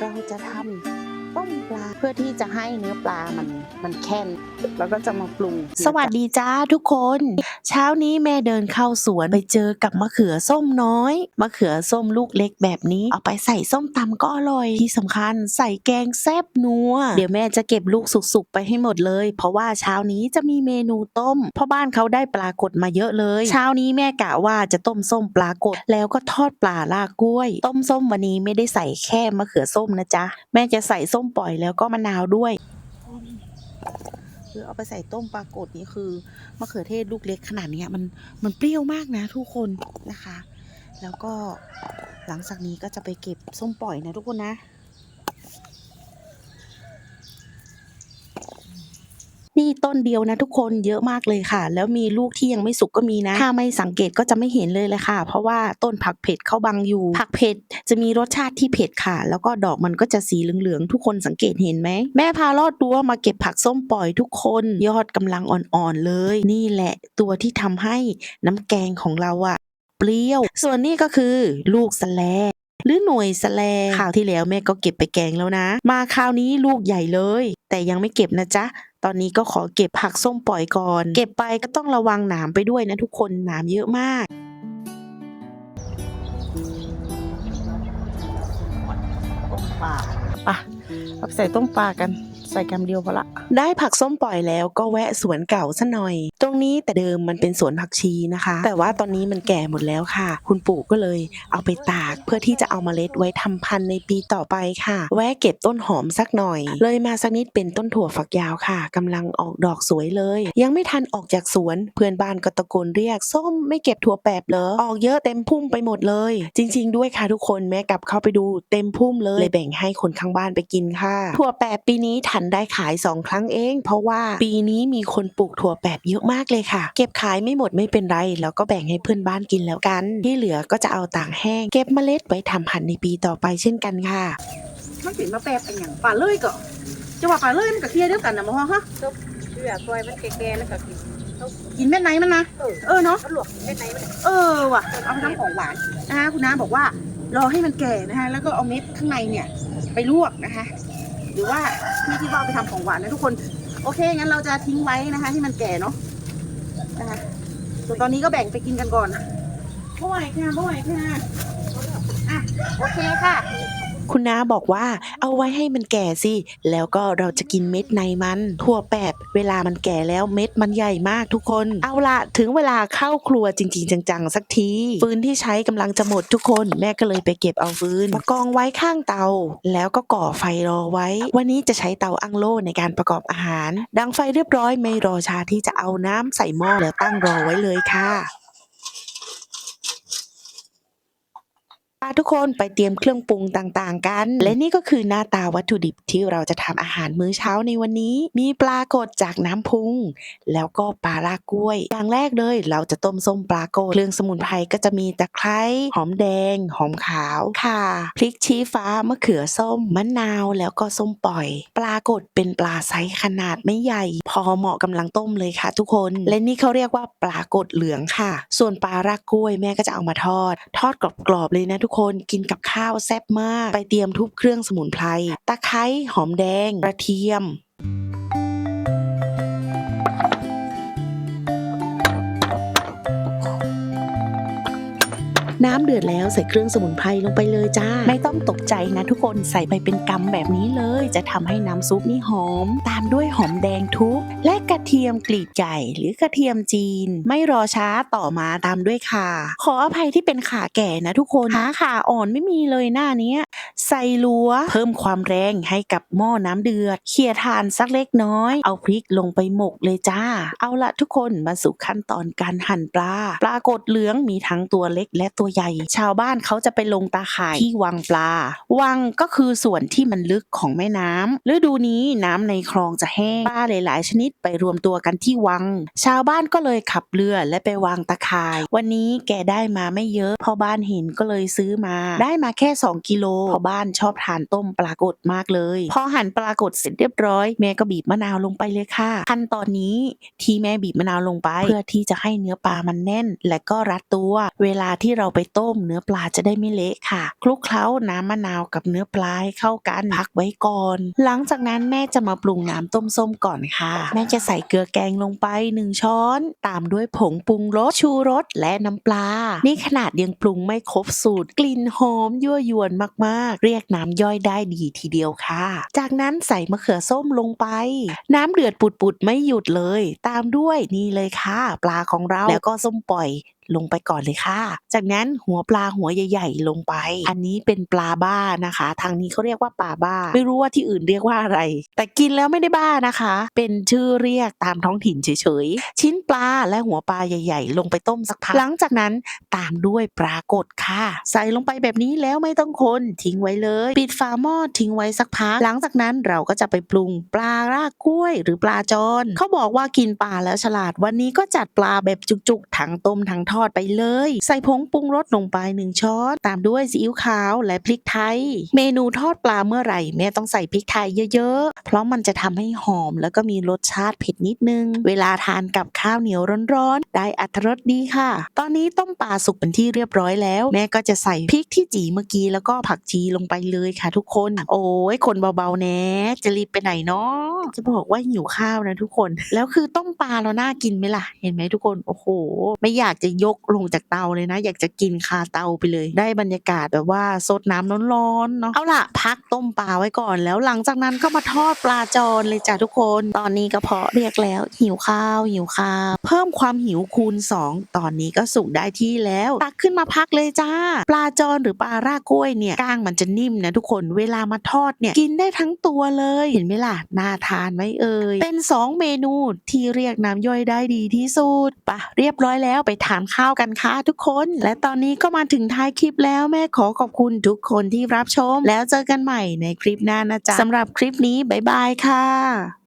เราจะทำ ต้มปลา เพื่อที่จะให้เนื้อปลามันมันแข็งแล้วก็จะมาปรุง สวัสดีจ้าทุกคน เช้านี้แม่เดินเข้าสวนไปเจอกับมะเขือส้มน้อย มะเขือส้มลูกเล็กแบบนี้ เอาไปใส่ส้มตำก็อร่อย ที่สำคัญใส่แกงแซ่บนัว เดี๋ยวแม่จะเก็บลูกสุกๆไปให้หมดเลย เพราะว่าเช้านี้จะมีเมนูต้มพ่อบ้านเขาได้ปลากดมาเยอะเลย เช้านี้แม่กะว่าจะต้มส้มปลากดแล้วก็ทอดปลาลากกล้วย ต้มส้มวันนี้ไม่ได้ใส่แค่มะเขือส้มนะจ๊ะแม่จะใส่ส้มปล่อยแล้วก็มะนาวด้วยคือเอาไปใส่ต้มปลากดนี่คือมะเขือเทศลูกเล็กขนาดนี้มันมันเปรี้ยวมากนะทุกคนนะคะ แล้วก็หลังจากนี้ก็จะไปเก็บส้มปล่อยนะทุกคนนะ นี่ต้นเดียวนะทุกคนเยอะมากเลยค่ะ แล้วมีลูกที่ยังไม่สุกก็มีนะ ถ้าไม่สังเกตก็จะไม่เห็นเลยเลยค่ะ เพราะว่าต้นผักเผ็ดเขาบังอยู่ ผักเผ็ดจะมีรสชาติที่เผ็ดค่ะ แล้วก็ดอกมันก็จะสีเหลืองๆทุกคนสังเกตเห็นไหมแม่พาลอดตัวมาเก็บผักส้มปล่อยทุกคนยอดกำลังอ่อนๆเลย นี่แหละตัวที่ทำให้น้ำแกงของเราอะเปรี้ยว ส่วนนี้ก็คือลูกสแล หรือหน่วยสแลคราวที่แล้วแม่ก็เก็บไปแกงแล้วนะ มาคราวนี้ลูกใหญ่เลย แต่ยังไม่เก็บนะจ๊ะตอนนี้ก็ขอเก็บผักส้มปล่อยก่อน เก็บไปก็ต้องระวังหนามไปด้วยนะทุกคนหนามเยอะมากปลาอะเอาใส่ต้มปลากัน ส่กำเดียวพอละ ได้ผักส้มปล่อยแล้วก็แวะสวนเก่าซะหน่อย ตรงนี้แต่เดิมมันเป็นสวนผักชีนะคะ แต่ว่าตอนนี้มันแก่หมดแล้วค่ะ คุณปู่ก็เลยเอาไปตากเพื่อที่จะเอาเมล็ดไว้ทำพันธุ์ในปีต่อไปค่ะ แวะเก็บต้นหอมสักหน่อย เลยมาสักนิดเป็นต้นถั่วฝักยาวค่ะกำลังออกดอกสวยเลย ยังไม่ทันออกจากสวนเพื่อนบ้านก็ตะโกนเรียกส้มไม่เก็บถั่วแปบเหรอออกเยอะเต็มพุ่มไปหมดเลย จริง ๆ ด้วยค่ะทุกคนแม่กลับเข้าไปดูเต็มพุ่มเลยเลยแบ่งให้คนข้างบ้านไปกินค่ะ ถั่วแปบปีนี้ทันได้ขายสองครั้งเอง เพราะว่าปีนี้มีคนปลูกถั่วแปบเยอะมากเลยค่ะ เก็บขายไม่หมดไม่เป็นไร แล้วก็แบ่งให้เพื่อนบ้านกินแล้วกัน ที่เหลือก็จะเอาต่างแห้ง เก็บเมล็ดไว้ทำพันธุ์ในปีต่อไปเช่นกันค่ะมันเป็นมาแปบเป็นอย่างปลาเลยก็จะว่าปลาเลยมันก็เคลียร์เดียวกันนะมอฮะเชื่อกล้วยมันแก่ๆแล้วก็กินกินแม่ไหนมันนะ เออเออเนาะมันหลวกได้ไหนมัน เออว่ะ เอาไปทำของหวานนะคะคุณน้าบอกว่ารอให้มันแก่นะคะแล้วก็เอาเม็ดข้างในเนี่ยไปลวกนะคะ หรือว่าไม่คิดว่าเอาไปทำของหวานนะทุกคน โอเคงั้นเราจะทิ้งไว้นะคะ ให้มันแก่เนาะนะคะส่วนตอนนี้ก็แบ่งไปกินกันก่อนบ่อยค่ะบ่อยค่ะอะโอเคค่ะ คุณน้าบอกว่าเอาไว้ให้มันแก่สิ แล้วก็เราจะกินเม็ดในมันถั่วแปบเวลามันแก่แล้วเม็ดมันใหญ่มากทุกคน เอาละถึงเวลาเข้าครัวจริง ๆ จังๆ สักทีฟืนที่ใช้กำลังจะหมดทุกคน แม่ก็เลยไปเก็บเอาฟืนมากองไว้ข้างเตา แล้วก็ก่อไฟรอไว้ วันนี้จะใช้เตาอังโลในการประกอบอาหาร ดังไฟเรียบร้อยไม่รอช้าที่จะเอาน้ำใส่หม้อแล้วตั้งรอไว้เลยค่ะ พาทุกคนไปเตรียมเครื่องปรุงต่าง ๆ กัน และนี่ก็คือหน้าตาวัตถุดิบที่เราจะทำอาหารมื้อเช้าในวันนี้ มีปลากดจากน้ำพุง แล้วก็ปลาลากกล้วย อย่างแรกเลยเราจะต้มส้มปลากดเครื่องสมุนไพรก็จะมีตะไคร้หอมแดง หอมขาวข่าพริกชี้ฟ้ามะเขือส้ม มะนาวแล้วก็ส้มปล่อย ปลากดเป็นปลาไซส์ขนาดไม่ใหญ่ พอเหมาะกำลังต้มเลยค่ะ ทุกคน และนี่เขาเรียกว่าปลากดเหลืองค่ะ ส่วนปลารากกล้วยแม่ก็จะเอามาทอด ทอดกรอบๆเลยนะทุกคนกินกับข้าวแซ่บมาก ไปเตรียมทุบเครื่องสมุนไพร ตะไคร้หอมแดง กระเทียม น้ำเดือดแล้วใส่เครื่องสมุนไพรลงไปเลยจ้า ไม่ต้องตกใจนะทุกคนใส่ไปเป็นกำแบบนี้เลย จะทำให้น้ำซุปนี่หอม ตามด้วยหอมแดงทุบและกระเทียมกลีบใหญ่หรือกระเทียมจีน ไม่รอช้าต่อมาตามด้วยข่า ขออภัยที่เป็นขาแก่นะทุกคนหาขาอ่อนไม่มีเลยหน้านี้ใส่ลัวเพิ่มความแรงให้กับหม้อน้ำเดือดเขี่ยทานสักเล็กน้อย เอาพริกลงไปหมกเลยจ้า เอาละทุกคนมาสู่ขั้นตอนการหั่นปลา ปลากดเหลืองมีทั้งตัวเล็กและตัวใหญ่ชาวบ้านเขาจะไปลงตาข่ายที่วังปลา วังก็คือส่วนที่มันลึกของแม่น้ำฤดูนี้น้ำในคลองจะแห้งปลาหลาย ๆ ชนิดไปรวมตัวกันที่วัง ชาวบ้านก็เลยขับเรือและไปวางตาข่าย วันนี้แกได้มาไม่เยอะพ่อบ้านเห็นก็เลยซื้อมา ได้มาแค่ 2 กิโลพ่อบ้านชอบทานต้มปลากดมากเลย พอหั่นปลากดเสร็จเรียบร้อยแม่ก็บีบมะนาวลงไปเลยค่ะขั้นตอนนี้ที่แม่บีบมะนาวลงไป เพื่อที่จะให้เนื้อปลามันแน่น และก็รัดตัว เวลาที่เราไปต้ม เนื้อปลาจะได้ไม่เละค่ะ คลุกเคล้าน้ำมะนาวกับเนื้อปลาให้เข้ากันพักไว้ก่อน หลังจากนั้นแม่จะมาปรุงน้ำต้มส้มก่อนค่ะ แม่จะใส่เกลือแกงลงไปหนึ่งช้อน ตามด้วยผงปรุงรสชูรสและน้ำปลา นี่ขนาดยังปรุงไม่ครบสูตร กลิ่นหอมยั่วยวนมากๆ เรียกน้ำย่อยได้ดีทีเดียวค่ะ จากนั้นใส่มะเขือส้มลงไป น้ำเดือดปุดๆไม่หยุดเลย ตามด้วยนี่เลยค่ะ ปลาของเราแล้วก็ส้มปล่อย ลงไปก่อนเลยค่ะ จากนั้นหัวปลาหัวใหญ่ ๆ ลงไป อันนี้เป็นปลาบ้านะคะ ทางนี้เขาเรียกว่าปลาบ้า ไม่รู้ว่าที่อื่นเรียกว่าอะไร แต่กินแล้วไม่ได้บ้านะคะ เป็นชื่อเรียกตามท้องถิ่นเฉยๆ ชิ้นปลาและหัวปลาใหญ่ ๆ ลงไปต้มสักพัก หลังจากนั้นตามด้วยปลากดค่ะ ใส่ลงไปแบบนี้แล้วไม่ต้องคนทิ้งไว้เลย ปิดฝาหม้อทิ้งไว้สักพัก หลังจากนั้นเราก็จะไปปรุงปลารากกล้วย หรือปลาจอนเขาบอกว่ากินปลาแล้วฉลาด วันนี้ก็จัดปลาแบบจุกๆทั้งต้มทั้งทอดไปเลย ใส่ผงปรุงรสลงไปหนึ่งช้อน ตามด้วยซีอิ๊วขาวและพริกไทย เมนูทอดปลาเมื่อไหร่แม่ต้องใส่พริกไทยเยอะๆ เพราะมันจะทำให้หอมแล้วก็มีรสชาติเผ็ดนิดนึง เวลาทานกับข้าวเหนียวร้อนๆ ได้อัตรสดีค่ะ ตอนนี้ต้มปลาสุกเป็นที่เรียบร้อยแล้ว แม่ก็จะใส่พริกที่จีเมื่อกี้แล้วก็ผักชีลงไปเลยค่ะ ทุกคน โอ้ยคนเบาๆแน่จะรีบไปไหนเนาะจะบอกว่าหิวข้าวนะทุกคน แล้วคือต้มปลาเราน่ากินไหมล่ะ เห็นไหมทุกคน โอ้โห ไม่อยากจะยกลงจากเตาเลยนะ อยากจะกินคาเตาไปเลย ได้บรรยากาศแบบว่าสดน้ำร้อนๆเนาะเอาล่ะ พักต้มปลาไว้ก่อนแล้วหลังจากนั้นก็มาทอดปลาจอนเลยจ้ะทุกคน ตอนนี้กระเพาะเรียกแล้วหิวข้าวหิวข้าว เพิ่มความหิวคูณ 2 ตอนนี้ก็สุกได้ที่แล้วตักขึ้นมาพักเลยจ้า ปลาจอนหรือปลารากกล้วยเนี่ยก้างมันจะนิ่มนะทุกคนเวลามาทอดเนี่ยกินได้ทั้งตัวเลยเห็นไหมล่ะน่าทานไหมเอ่ยเป็น 2 เมนูที่เรียกน้ำย่อยได้ดีที่สุดปะเรียบร้อยแล้วไปทานข้าวกันค่ะทุกคน และตอนนี้ก็มาถึงท้ายคลิปแล้วแม่ขอขอบคุณทุกคนที่รับชม แล้วเจอกันใหม่ในคลิปหน้านะจ๊ะสำหรับคลิปนี้บ๊ายบายค่ะ